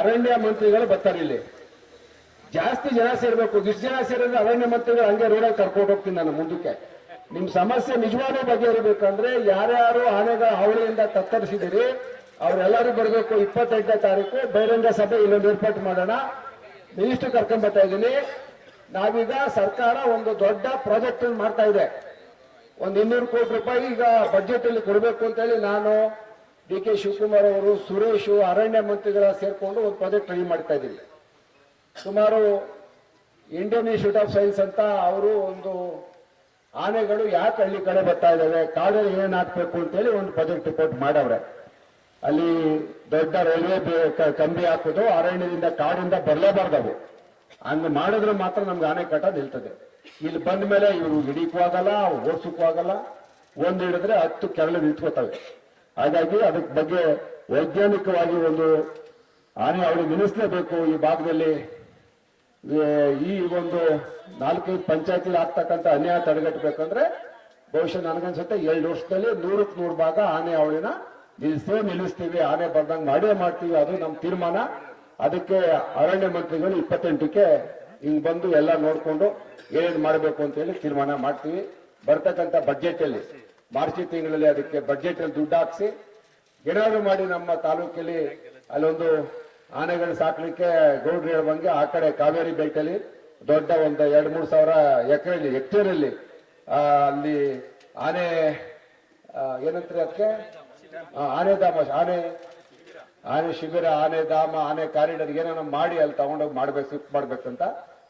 ಅರಣ್ಯ ಮಂತ್ರಿಗಳು ಬರ್ತಾರೆ ಇಲ್ಲಿ. ಜಾಸ್ತಿ ಜನ ಸೇರ್ಬೇಕು. ಇಷ್ಟು ಜನ ಸೇರಿದ್ರೆ ಅರಣ್ಯ ಮಂತ್ರಿಗಳು ಹಂಗೆ ರೋಡಲ್ಲಿ ಕರ್ಕೊಂಡು ಹೋಗ್ತೀನಿ ನಾನು ಮುಂದಕ್ಕೆ. ನಿಮ್ ಸಮಸ್ಯೆ ನಿಜವಾದ ಬಗೆಹರಿಬೇಕಂದ್ರೆ ಯಾರ್ಯಾರು ಆನೆಗಳ ಹಾವಳಿಯಿಂದ ತತ್ತರಿಸಿದಿರಿ ಅವರೆಲ್ಲರೂ ಬರಬೇಕು ಇಪ್ಪತ್ತೆಂಟನೇ ತಾರೀಕು, ಬಹಿರಂಗ ಸಭೆ ಇಲ್ಲೊಂದು ಏರ್ಪಾಟ್ ಮಾಡೋಣ. ಮಿನಿಸ್ಟರ್ ಕರ್ಕೊಂಡ್ ಬರ್ತಾ ಇದ್ದೀನಿ. ನಾವೀಗ ಸರ್ಕಾರ ಒಂದು ದೊಡ್ಡ ಪ್ರಾಜೆಕ್ಟ್ ಮಾಡ್ತಾ ಇದೆ. ಒಂದು ಇನ್ನೂರು ಕೋಟಿ ರೂಪಾಯಿ ಈಗ ಬಜೆಟ್ ಅಲ್ಲಿ ಕೊಡಬೇಕು ಅಂತ ಹೇಳಿ ನಾನು ಡಿ ಕೆ ಶಿವಕುಮಾರ್ ಅವರು, ಸುರೇಶ್, ಅರಣ್ಯ ಮಂತ್ರಿಗಳ ಸೇರಿಕೊಂಡು ಒಂದು ಪ್ರಾಜೆಕ್ಟ್ ರೆಡಿ ಮಾಡ್ತಾ ಇದ್ದೀವಿ. ಸುಮಾರು ಇಂಡಿಯನ್ ಇನ್ಸ್ಟಿಟ್ಯೂಟ್ ಆಫ್ ಸೈನ್ಸ್ ಅಂತ ಅವರು ಒಂದು ಆನೆಗಳು ಯಾಕೆ ಹಳ್ಳಿ ಕಡೆ ಬರ್ತಾ ಇದ್ದಾವೆ ಕಾಡಲ್ಲಿ ಏನ್ ಹಾಕ್ಬೇಕು ಅಂತೇಳಿ ಒಂದು ಪ್ರಾಜೆಕ್ಟ್ ರಿಪೋರ್ಟ್ ಮಾಡವ್ರೆ. ಅಲ್ಲಿ ದೊಡ್ಡ ರೈಲ್ವೆ ಕಂಬಿ ಹಾಕೋದು, ಅರಣ್ಯದಿಂದ ಕಾಡಿಂದ ಬರಲೇಬಾರ್ದವು ಹಂಗೆ ಮಾಡಿದ್ರೆ ಮಾತ್ರ ನಮ್ಗೆ ಆನೆ ಕಟ್ಟ ನಿಲ್ತದೆ. ಇಲ್ಲಿ ಬಂದ ಮೇಲೆ ಇವರು ಹಿಡಿಕೂ ಆಗಲ್ಲ ಓಡಿಸಕ್ಕೂ ಆಗಲ್ಲ ಒಂದು ಹಿಡಿದ್ರೆ ಹತ್ತು ಕೆರಳು ನಿಂತ್ಕೋತವೆ. ಹಾಗಾಗಿ ಅದಕ್ಕೆ ಬಗ್ಗೆ ವೈಜ್ಞಾನಿಕವಾಗಿ ಒಂದು ಆನೆ ಅವಳಿಗೆ ನಿಲ್ಲಿಸಲೇಬೇಕು ಈ ಭಾಗದಲ್ಲಿ. ಈ- ಒಂದು ನಾಲ್ಕೈದು ಪಂಚಾಯತಿ ಆಗ್ತಕ್ಕಂಥ ಅನ್ಯಾಯ ತಡೆಗಟ್ಟಬೇಕಂದ್ರೆ ಬಹುಶಃ ನನಗನ್ಸುತ್ತೆ ಎರಡು ವರ್ಷದಲ್ಲಿ ನೂರಕ್ಕೆ ನೂರು ಭಾಗ ಆನೆ ಅವಳಿನ ನಿಲ್ಲಿಸೇ, ನಿಲ್ಲಿಸ್ತೀವಿ. ಆನೆ ಬರ್ದಂಗೆ ಮಾಡೇ ಮಾಡ್ತೀವಿ. ಅದು ನಮ್ಮ ತೀರ್ಮಾನ. ಅದಕ್ಕೆ ಅರಣ್ಯ ಮಂತ್ರಿಗಳು ಇಪ್ಪತ್ತೆಂಟಕ್ಕೆ ಹಿಂಗ್ ಬಂದು ಎಲ್ಲ ನೋಡಿಕೊಂಡು ಏನೇನು ಮಾಡಬೇಕು ಅಂತ ಹೇಳಿ ತೀರ್ಮಾನ ಮಾಡ್ತೀವಿ. ಬರ್ತಕ್ಕಂಥ ಬಜೆಟ್ ಅಲ್ಲಿ. ಮಾರ್ಚ್ ತಿಂಗಳಲ್ಲಿ ಅದಕ್ಕೆ ಬಜೆಟ್ ಅಲ್ಲಿ ದುಡ್ಡು ಹಾಕ್ಸಿ, ಏನಾದ್ರು ಮಾಡಿ ನಮ್ಮ ತಾಲೂಕಲ್ಲಿ ಅಲ್ಲೊಂದು ಆನೆಗಳು ಸಾಕ್ಲಿಕ್ಕೆ ಗೌಡ್ರು ಹೇಳುವಂಗೆ ಆ ಕಡೆ ಕಾವೇರಿ ಬೆಲ್ಟಲ್ಲಿ ದೊಡ್ಡ ಒಂದು ಎರಡ್ ಮೂರು ಸಾವಿರ ಎಕರೆಯಲ್ಲಿ ಹೆಕ್ಟೇರಲ್ಲಿ ಅಲ್ಲಿ ಆನೆ ಏನಂತಾರೆ ಅದಕ್ಕೆ? ಆನೆ ಧಾಮ, ಆನೆ ಆನೆ ಶಿಬಿರ, ಆನೆ ಧಾಮ, ಆನೆ ಕಾರಿಡರ್ ಏನೇನೋ ಮಾಡಿ ಅಲ್ಲಿ ತಗೊಂಡೋಗಿ ಮಾಡ್ಬೇಕು ಶಿಫ್ಟ್ ಮಾಡ್ಬೇಕಂತ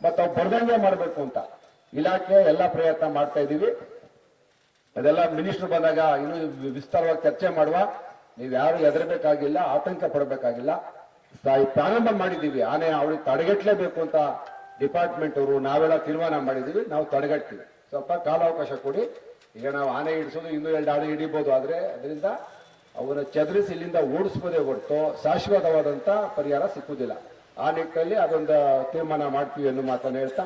ಮತ್ತೆ ಅವ್ರು ಬರ್ದಂಗೆ ಮಾಡ್ಬೇಕು ಅಂತ ಇಲಾಖೆ ಎಲ್ಲಾ ಪ್ರಯತ್ನ ಮಾಡ್ತಾ ಇದೀವಿ ಅದೆಲ್ಲ ಮಿನಿಸ್ಟರ್ ಬಂದಾಗ ಇನ್ನು ವಿಸ್ತಾರವಾಗಿ ಚರ್ಚೆ ಮಾಡುವ. ನೀವು ಯಾರು ಹೆದರಬೇಕಾಗಿಲ್ಲ, ಆತಂಕ ಪಡಬೇಕಾಗಿಲ್ಲ. ಪ್ರಾರಂಭ ಮಾಡಿದ್ದೀವಿ. ಆನೆ ಅವಳಿಗೆ ತಡೆಗಟ್ಟಲೇಬೇಕು ಅಂತ ಡಿಪಾರ್ಟ್ಮೆಂಟ್ ಅವರು ನಾವೆಲ್ಲ ತೀರ್ಮಾನ ಮಾಡಿದ್ದೀವಿ. ನಾವು ತಡೆಗಟ್ತೀವಿ. ಸ್ವಲ್ಪ ಕಾಲಾವಕಾಶ ಕೊಡಿ. ಈಗ ನಾವು ಆನೆ ಹಿಡಿಸೋದು, ಇನ್ನೂ ಎರಡು ಆನೆ ಹಿಡಿಬೋದು. ಆದ್ರೆ ಅದರಿಂದ ಅವರ ಚದರಿಸಿ ಇಲ್ಲಿಂದ ಓಡಿಸ್ಬೋದೇ ಹೊರತು ಶಾಶ್ವತವಾದಂತ ಪರಿಹಾರ ಸಿಕ್ಕುವುದಿಲ್ಲ ಆ ನಿಟ್ಟಿನಲ್ಲಿ ಅದೊಂದು ತೀರ್ಮಾನ ಮಾಡ್ತೀವಿ ಅನ್ನೋ ಮಾತನ್ನು ಹೇಳ್ತಾ